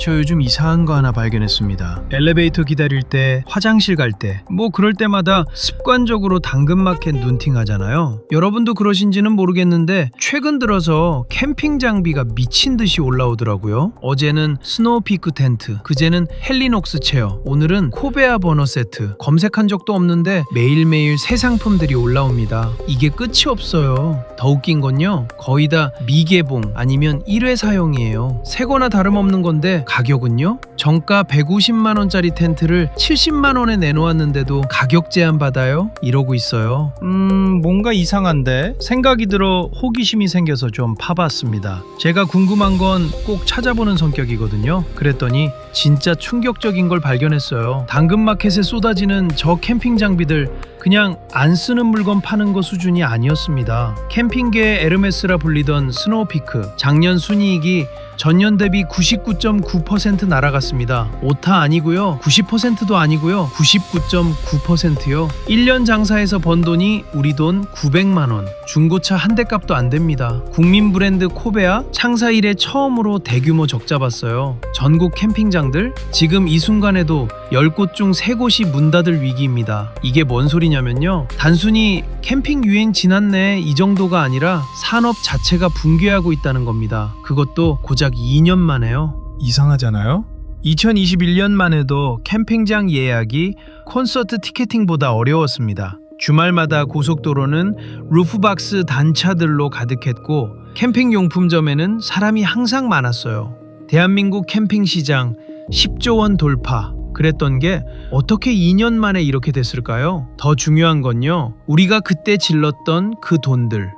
저 요즘 이상한 거 하나 발견했습니다. 엘리베이터 기다릴 때, 화장실 갈 때, 뭐 그럴 때마다 습관적으로 당근마켓 눈팅 하잖아요. 여러분도 그러신지는 모르겠는데 최근 들어서 캠핑 장비가 미친 듯이 올라오더라고요. 어제는 스노우피크 텐트, 그제는 헬리녹스 체어, 오늘은 코베아 버너 세트. 검색한 적도 없는데 매일매일 새 상품들이 올라옵니다. 이게 끝이 없어요. 더 웃긴 건요. 거의 다 미개봉 아니면 1회 사용이에요. 새거나 다름없는 건데 가격은요? 정가 150만 원짜리 텐트를 70만 원에 내놓았는데도 가격 제한 받아요? 이러고 있어요. 음, 뭔가 이상한데 생각이 들어 호기심이 생겨서 좀 파봤습니다. 제가 궁금한 건 꼭 찾아보는 성격이거든요. 그랬더니 진짜 충격적인 걸 발견했어요. 당근마켓에 쏟아지는 저 캠핑 장비들 그냥 안 쓰는 물건 파는 거 수준이 아니었습니다. 캠핑계의 에르메스라 불리던 스노우피크 작년 순이익이 전년 대비 99.9% 날아갔습니다. 오타 아니고요. 90%도 아니고요. 99.9%요. 1년 장사에서 번 돈이 우리 돈 900만 원. 중고차 한 대 값도 안 됩니다. 국민 브랜드 코베아 창사 이래 처음으로 대규모 적자 봤어요. 전국 캠핑장 들 지금 이 순간에도 10곳 중 3곳이 문 닫을 위기입니다. 이게 뭔 소리냐면요. 단순히 캠핑 유행 지났네 이 정도가 아니라 산업 자체가 붕괴하고 있다는 겁니다. 그것도 고작 2년 만에요. 이상하잖아요? 2021년만 해도 캠핑장 예약이 콘서트 티켓팅보다 어려웠습니다. 주말마다 고속도로는 루프박스 단차들로 가득했고 캠핑 용품점에는 사람이 항상 많았어요. 대한민국 캠핑 시장 10조 원 돌파. 그랬던 게 어떻게 2년 만에 이렇게 됐을까요? 더 중요한 건요. 우리가 그때 질렀던 그 돈들.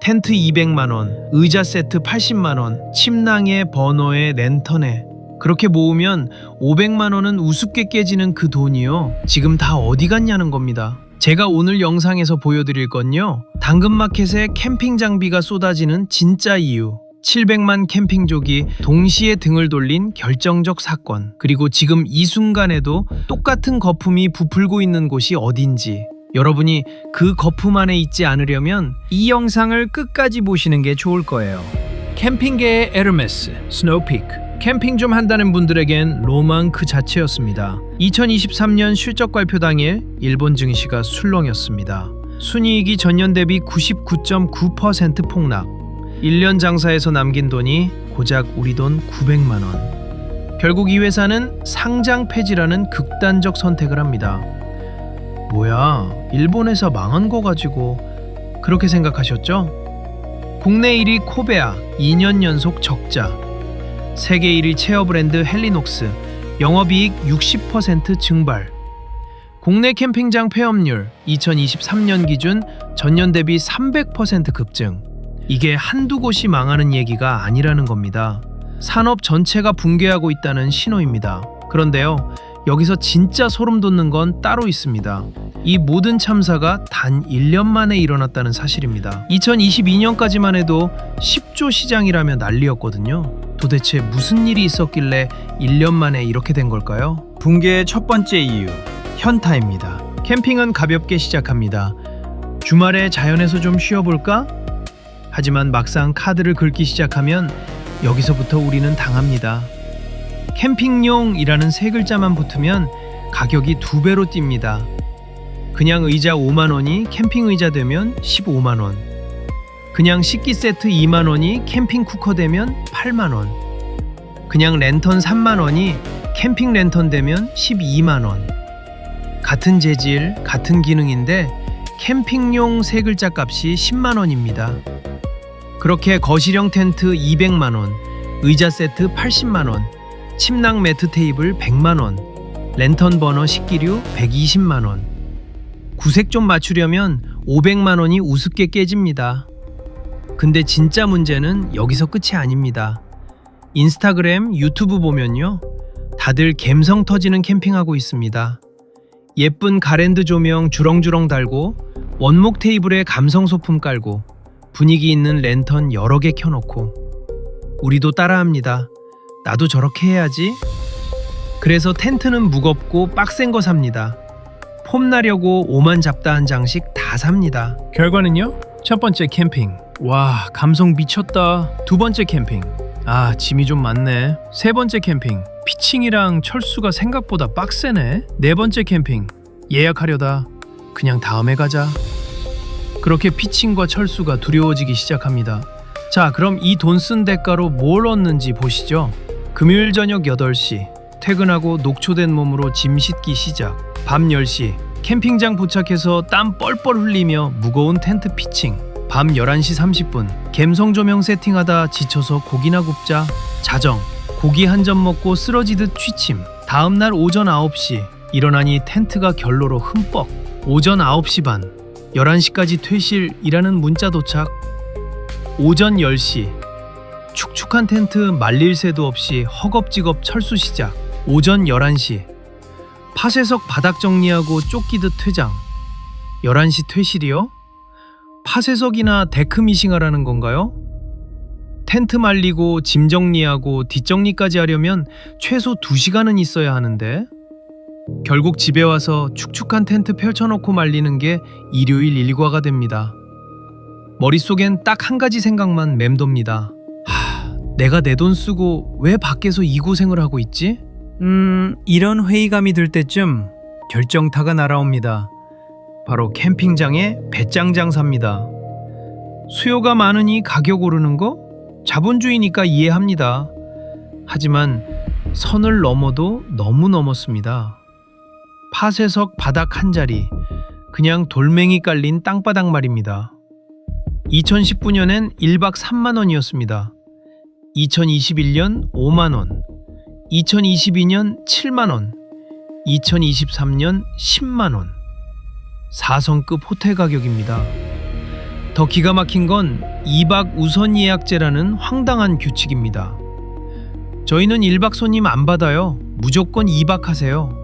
텐트 200만 원, 의자 세트 80만 원, 침낭에 버너에 랜턴에 그렇게 모으면 500만 원은 우습게 깨지는 그 돈이요. 지금 다 어디 갔냐는 겁니다. 제가 오늘 영상에서 보여드릴 건요. 당근마켓에 캠핑 장비가 쏟아지는 진짜 이유. 700만 캠핑족이 동시에 등을 돌린 결정적 사건. 그리고 지금 이 순간에도 똑같은 거품이 부풀고 있는 곳이 어딘지. 여러분이 그 거품 안에 있지 않으려면 이 영상을 끝까지 보시는 게 좋을 거예요. 캠핑계의 에르메스, 스노우피크. 캠핑 좀 한다는 분들에겐 로망 그 자체였습니다. 2023년 실적 발표 당일 일본 증시가 술렁였습니다. 순이익이 전년 대비 99.9% 폭락. 1년 장사에서 남긴 돈이 고작 우리 돈 900만 원. 결국 이 회사는 상장 폐지라는 극단적 선택을 합니다. 뭐야, 일본 회사 망한 거 가지고 그렇게 생각하셨죠? 국내 1위 코베아 2년 연속 적자. 세계 1위 체어 브랜드 헬리녹스 영업이익 60% 증발. 국내 캠핑장 폐업률 2023년 기준 전년 대비 300% 급증. 이게 한두 곳이 망하는 얘기가 아니라는 겁니다. 산업 전체가 붕괴하고 있다는 신호입니다. 그런데요, 여기서 진짜 소름 돋는 건 따로 있습니다. 이 모든 참사가 단 1년 만에 일어났다는 사실입니다. 2022년까지만 해도 10조 시장이라며 난리였거든요. 도대체 무슨 일이 있었길래 1년 만에 이렇게 된 걸까요? 붕괴의 첫 번째 이유, 현타입니다. 캠핑은 가볍게 시작합니다. 주말에 자연에서 좀 쉬어볼까? 하지만 막상 카드를 긁기 시작하면 여기서부터 우리는 당합니다. 캠핑용이라는 세 글자만 붙으면 가격이 두 배로 뜁니다. 그냥 의자 5만 원이 캠핑 의자 되면 15만 원. 그냥 식기 세트 2만 원이 캠핑 쿠커 되면 8만 원. 그냥 랜턴 3만 원이 캠핑 랜턴 되면 12만 원. 같은 재질, 같은 기능인데 캠핑용 세 글자 값이 10만 원입니다. 그렇게 거실형 텐트 200만 원, 의자 세트 80만 원, 침낭 매트 테이블 100만 원, 랜턴 버너 식기류 120만 원. 구색 좀 맞추려면 500만 원이 우습게 깨집니다. 근데 진짜 문제는 여기서 끝이 아닙니다. 인스타그램, 유튜브 보면요. 다들 갬성 터지는 캠핑하고 있습니다. 예쁜 가랜드 조명 주렁주렁 달고 원목 테이블에 감성 소품 깔고 분위기 있는 랜턴 여러 개 켜놓고 우리도 따라합니다. 나도 저렇게 해야지. 그래서 텐트는 무겁고 빡센 거 삽니다. 폼 나려고 오만 잡다한 장식 다 삽니다. 결과는요? 첫 번째 캠핑. 와, 감성 미쳤다. 두 번째 캠핑. 아, 짐이 좀 많네. 세 번째 캠핑. 피칭이랑 철수가 생각보다 빡세네. 네 번째 캠핑. 예약하려다. 그냥 다음에 가자. 그렇게 피칭과 철수가 두려워지기 시작합니다. 자, 그럼 이 돈 쓴 대가로 뭘 얻는지 보시죠. 금요일 저녁 8시. 퇴근하고 녹초된 몸으로 짐 싣기 시작. 밤 10시. 캠핑장 도착해서 땀 뻘뻘 흘리며 무거운 텐트 피칭. 밤 11시 30분. 갬성 조명 세팅하다 지쳐서 고기나 굽자. 자정. 고기 한 점 먹고 쓰러지듯 취침. 다음 날 오전 9시. 일어나니 텐트가 결로로 흠뻑. 오전 9시 반. 11시까지 퇴실이라는 문자 도착. 오전 10시. 축축한 텐트 말릴 새도 없이 허겁지겁 철수 시작. 오전 11시. 파쇄석 바닥 정리하고 쫓기듯 퇴장. 11시 퇴실이요? 파쇄석이나 데크 미싱하라는 건가요? 텐트 말리고 짐 정리하고 뒷정리까지 하려면 최소 2시간은 있어야 하는데 결국 집에 와서 축축한 텐트 펼쳐놓고 말리는 게 일요일 일과가 됩니다. 머릿속엔 딱 한 가지 생각만 맴돕니다. 하, 내가 내 돈 쓰고 왜 밖에서 이 고생을 하고 있지? 음, 이런 회의감이 들 때쯤 결정타가 날아옵니다. 바로 캠핑장의 배짱 장사입니다. 수요가 많으니 가격 오르는 거? 자본주의니까 이해합니다. 하지만 선을 넘어도 너무 넘었습니다. 파쇄석 바닥 한 자리, 그냥 돌멩이 깔린 땅바닥 말입니다. 2019년엔 1박 3만 원이었습니다. 2021년 5만 원, 2022년 7만 원, 2023년 10만 원. 4성급 호텔 가격입니다. 더 기가 막힌 건 2박 우선 예약제라는 황당한 규칙입니다. 저희는 1박 손님 안 받아요. 무조건 2박 하세요.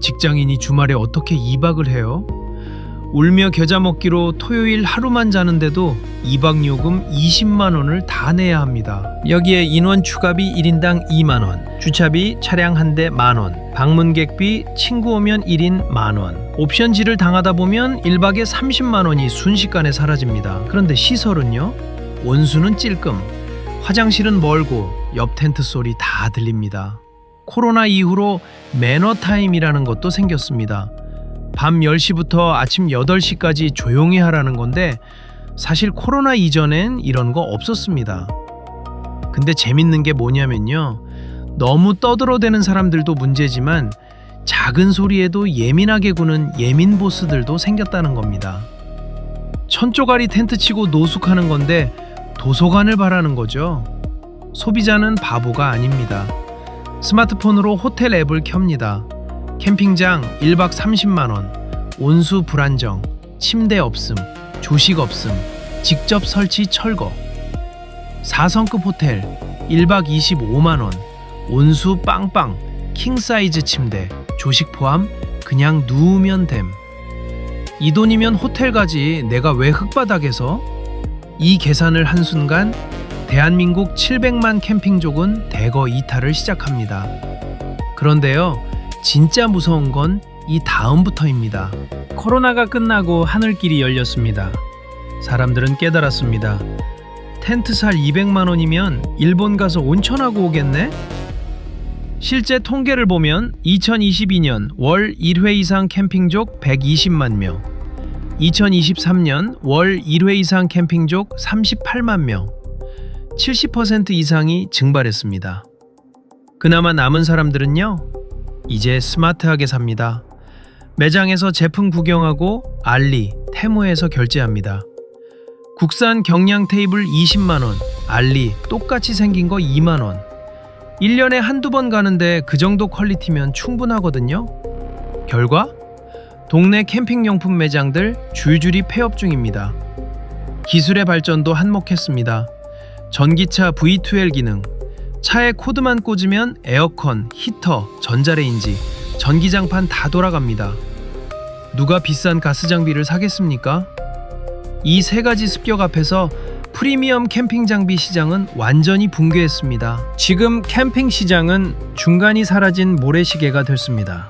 직장인이 주말에 어떻게 2박을 해요? 울며 겨자 먹기로 토요일 하루만 자는데도 2박 요금 20만 원을 다 내야 합니다. 여기에 인원 추가비 1인당 2만 원, 주차비 차량 한 대 만 원, 방문객비 친구 오면 1인 만 원. 옵션지를 당하다 보면 1박에 30만 원이 순식간에 사라집니다. 그런데 시설은요? 온수는 찔끔, 화장실은 멀고 옆 텐트 소리 다 들립니다. 코로나 이후로 매너 타임이라는 것도 생겼습니다. 밤 10시부터 아침 8시까지 조용히 하라는 건데 사실 코로나 이전엔 이런 거 없었습니다. 근데 재밌는 게 뭐냐면요. 너무 떠들어대는 사람들도 문제지만 작은 소리에도 예민하게 구는 예민 보스들도 생겼다는 겁니다. 천조가리 텐트 치고 노숙하는 건데 도서관을 바라는 거죠. 소비자는 바보가 아닙니다. 스마트폰으로 호텔 앱을 켭니다. 캠핑장 1박 30만 원, 온수 불안정, 침대 없음, 조식 없음, 직접 설치 철거. 4성급 호텔 1박 25만 원, 온수 빵빵, 킹 사이즈 침대, 조식 포함 그냥 누우면 됨. 이 돈이면 호텔 가지 내가 왜 흙바닥에서? 이 계산을 한 순간 대한민국 700만 캠핑족은 대거 이탈을 시작합니다. 그런데요, 진짜 무서운 건 이 다음부터입니다. 코로나가 끝나고 하늘길이 열렸습니다. 사람들은 깨달았습니다. 텐트 살 200만 원이면 일본 가서 온천하고 오겠네? 실제 통계를 보면 2022년 월 1회 이상 캠핑족 120만 명, 2023년 월 1회 이상 캠핑족 38만 명, 70% 이상이 증발했습니다. 그나마 남은 사람들은요, 이제 스마트하게 삽니다. 매장에서 제품 구경하고 알리, 테무에서 결제합니다. 국산 경량 테이블 20만원, 알리, 똑같이 생긴 거 2만원. 1년에 한두 번 가는데 그 정도 퀄리티면 충분하거든요. 결과? 동네 캠핑용품 매장들 줄줄이 폐업 중입니다. 기술의 발전도 한몫했습니다. 전기차 V2L 기능, 차에 코드만 꽂으면 에어컨, 히터, 전자레인지, 전기장판 다 돌아갑니다. 누가 비싼 가스 장비를 사겠습니까? 이 세 가지 습격 앞에서 프리미엄 캠핑 장비 시장은 완전히 붕괴했습니다. 지금 캠핑 시장은 중간이 사라진 모래시계가 됐습니다.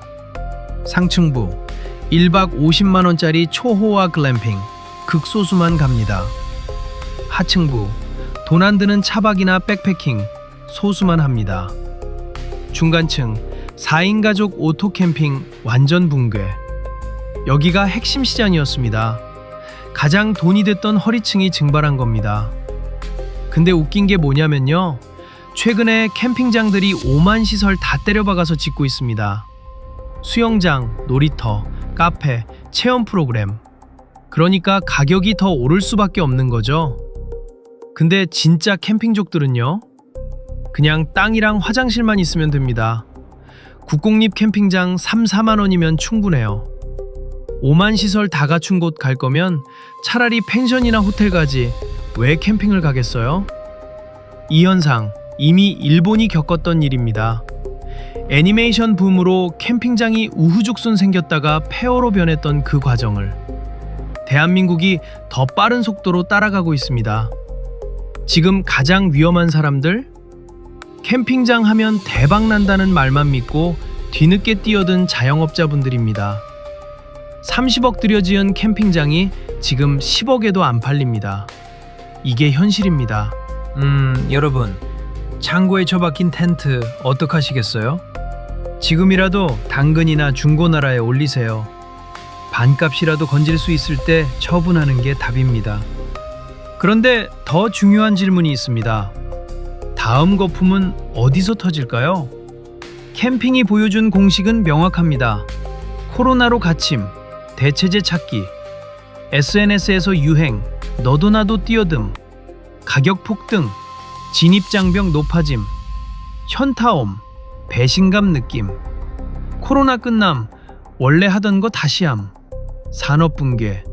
상층부 1박 50만 원짜리 초호화 글램핑 극소수만 갑니다. 하층부 돈 안 드는 차박이나 백패킹 소수만 합니다. 중간층 4인 가족 오토 캠핑 완전 붕괴. 여기가 핵심 시장이었습니다. 가장 돈이 됐던 허리층이 증발한 겁니다. 근데 웃긴 게 뭐냐면요. 최근에 캠핑장들이 5만 시설 다 때려박아서 짓고 있습니다. 수영장, 놀이터, 카페, 체험 프로그램. 그러니까 가격이 더 오를 수밖에 없는 거죠. 근데 진짜 캠핑족들은요? 그냥 땅이랑 화장실만 있으면 됩니다. 국공립 캠핑장 3, 4만 원이면 충분해요. 5만 시설 다 갖춘 곳 갈 거면 차라리 펜션이나 호텔 가지 왜 캠핑을 가겠어요? 이 현상 이미 일본이 겪었던 일입니다. 애니메이션 붐으로 캠핑장이 우후죽순 생겼다가 폐허로 변했던 그 과정을 대한민국이 더 빠른 속도로 따라가고 있습니다. 지금 가장 위험한 사람들? 캠핑장 하면 대박 난다는 말만 믿고 뒤늦게 뛰어든 자영업자분들입니다. 30억 들여 지은 캠핑장이 지금 10억에도 안 팔립니다. 이게 현실입니다. 음, 여러분. 창고에 처박힌 텐트 어떡하시겠어요? 지금이라도 당근이나 중고나라에 올리세요. 반값이라도 건질 수 있을 때 처분하는 게 답입니다. 그런데 더 중요한 질문이 있습니다. 다음 거품은 어디서 터질까요? 캠핑이 보여준 공식은 명확합니다. 코로나로 갇힘, 대체제 찾기, SNS에서 유행, 너도 나도 뛰어듦, 가격 폭등, 진입장벽 높아짐, 현타옴, 배신감 느낌, 코로나 끝남, 원래 하던 거 다시 함, 산업 붕괴.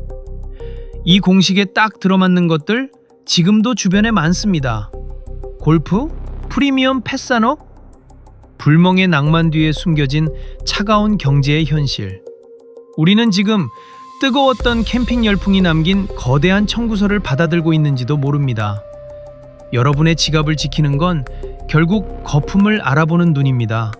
이 공식에 딱 들어맞는 것들 지금도 주변에 많습니다. 골프? 프리미엄 펫산업? 불멍의 낭만 뒤에 숨겨진 차가운 경제의 현실. 우리는 지금 뜨거웠던 캠핑 열풍이 남긴 거대한 청구서를 받아들고 있는지도 모릅니다. 여러분의 지갑을 지키는 건 결국 거품을 알아보는 눈입니다.